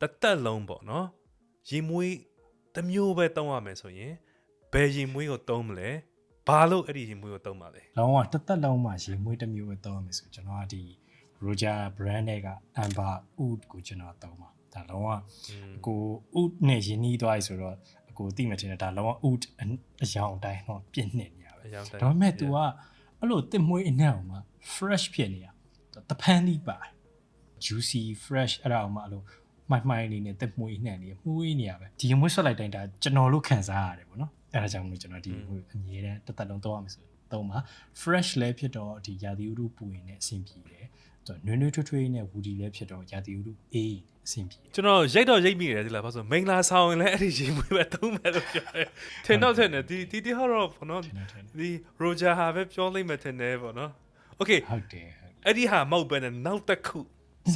တစ်သက်လုံးပေါ့နော်ရေမွေးတစ်မျိုးပဲတုံးရမယ်ဆိုရင်ဘယ်ရေမွေးကိုတုံးမလဲဘာလို့အဲ့ဒီရေမွေးကိုတုံးပါလဲလုံးဝတစ်သက်လုံးမှာရေမွေးတစ်မျိုးပဲသုံးရမယ်ဆိုကျွန်တော်ကဒီ Roger brand နဲ့က Amber Oud ကိုကျွန်တော်သုံးပါဒါလုံးဝကို Oud နဲ့ရင်းနှီးသွားပြီဆိုတော့အကိုသိမှထင်တယ်ဒါလုံးဝ Oud အယောင်အတိုင်းတော့ပြည့်နှစ်နေရပဲအကြောင်းတိုင်းဒါပေမဲ့ तू ကအဲ့လိုတစ်မွေးအနက်အောင်မှာ fresh ဖြစ်နေရတပန်းလိပါ juicy fresh အဲ့ဒါအောင်မှာအဲ့လို မိုက်မိုက်လေးနဲ့တစ်မွေးနှံ့နေမှုေးနေရပဲဒီမွေးဆွတ်လိုက်တိုင်းဒါကျွန်တော်လို့ခံစားရတယ်ပေါ့နော်အဲ့ဒါကြောင့်မလို့ကျွန်တော်ဒီမွေးအမြဲတမ်းတစ်သက်လုံးသုံးရမယ်ဆိုသုံးပါ fresh လည်းဖြစ်တော့ဒီရာသီဥတုပူရင်လည်းအဆင်ပြေတယ်သူနွေးနွေးထွေးထွေးနဲ့ woody လည်းဖြစ်တော့ရာသီဥတုအေးရင်အဆင်ပြေတယ်ကျွန်တော်ရိတ်တော့ရိတ်မိတယ်ဒီလားဘာလို့ဆိုမိန်လာဆောင်ရင်လည်းအဲ့ဒီရေမွေးပဲတုံးမယ်လို့ပြောတယ်ထင်တော့ထင်တယ်ဒီဒီဒီဟာတော့ဘောနော်ထင်တယ်ထင်တယ်ဒီ Roger ဟာပဲပြောလိမ့်မယ်ထင်တယ်ပေါ့နော် Okay ဟုတ်တယ်ဟုတ်တယ်အဲ့ဒီဟာမဟုတ်ပဲနဲ့နောက်တစ်ခု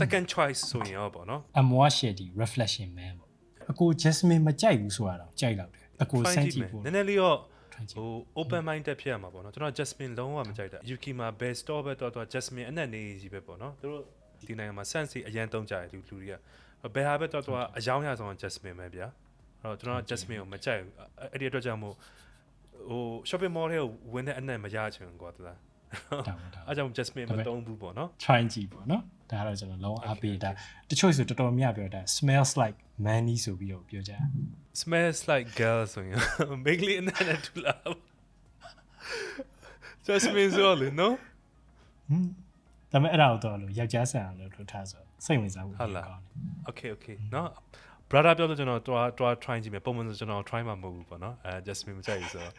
second choice ဆိုရင်ရောပေါ့နော်အမွားရှယ်ဒီ reflection man ပေါ့အကို jasmine မကြိုက်ဘူးဆိုတာတော့ကြိုက်တော့တယ်အကို try စမ်းကြကြည့်ည့်မယ်ဖို့နည်းနည်းလေးတော့ try ကြည့်ဟို open minded ဖြစ်ရမှာပေါ့နော်ကျွန်တော် Jasmine လုံးဝမကြိုက်တာ Yuki မှာ best store ပဲတော့တော့ Jasmine အနက်နေကြီးပဲပေါ့နော်သူတို့ဒီနိုင်ငံမှာ sense အရန်တုံးကြတယ်လူလူတွေကဘယ်ဟာပဲတော့တော့အယောင်ရဆောင် Jasmine ပဲဗျာအဲ့တော့ကျွန်တော် Jasmine ကိုမကြိုက်ဘူးအဲ့ဒီအတွက်ကြောင့်မို့ဟို shopping mall ထဲကိုဝင်တဲ့အနက်မရချင်ဘူးကွာတလားတောင်းတာ အားကြောင့် Jasmine မတုံးဘူးပေါ့နော် try ကြည့်ပေါ့နော်ဒါကတော့ကျွန်တော်လုံးအားပေးတာတချို့ဆိုတော်တော်များပြောတာ smells like manly ဆိုပြီးတော့ပြောကြ smells like girl ဆိုရင် make it not to love Jasmine ဆိုလို့နော်ဟမ်ဒါပေမဲ့အဲ့ဒါတော့လို့ယောက်ျားဆန်အောင်လို့ထုတ်ထားဆိုစိတ်ဝင်စားဖို့ဟုတ်လား okay okay နော် brother ပြောလို့ကျွန်တော်တွားတွား try ကြည့်မယ်ပုံမှန်ဆိုကျွန်တော် try မှာမဟုတ်ဘူးပေါ့နော်အဲ Jasmine မကြိုက်ဘူးဆိုတော့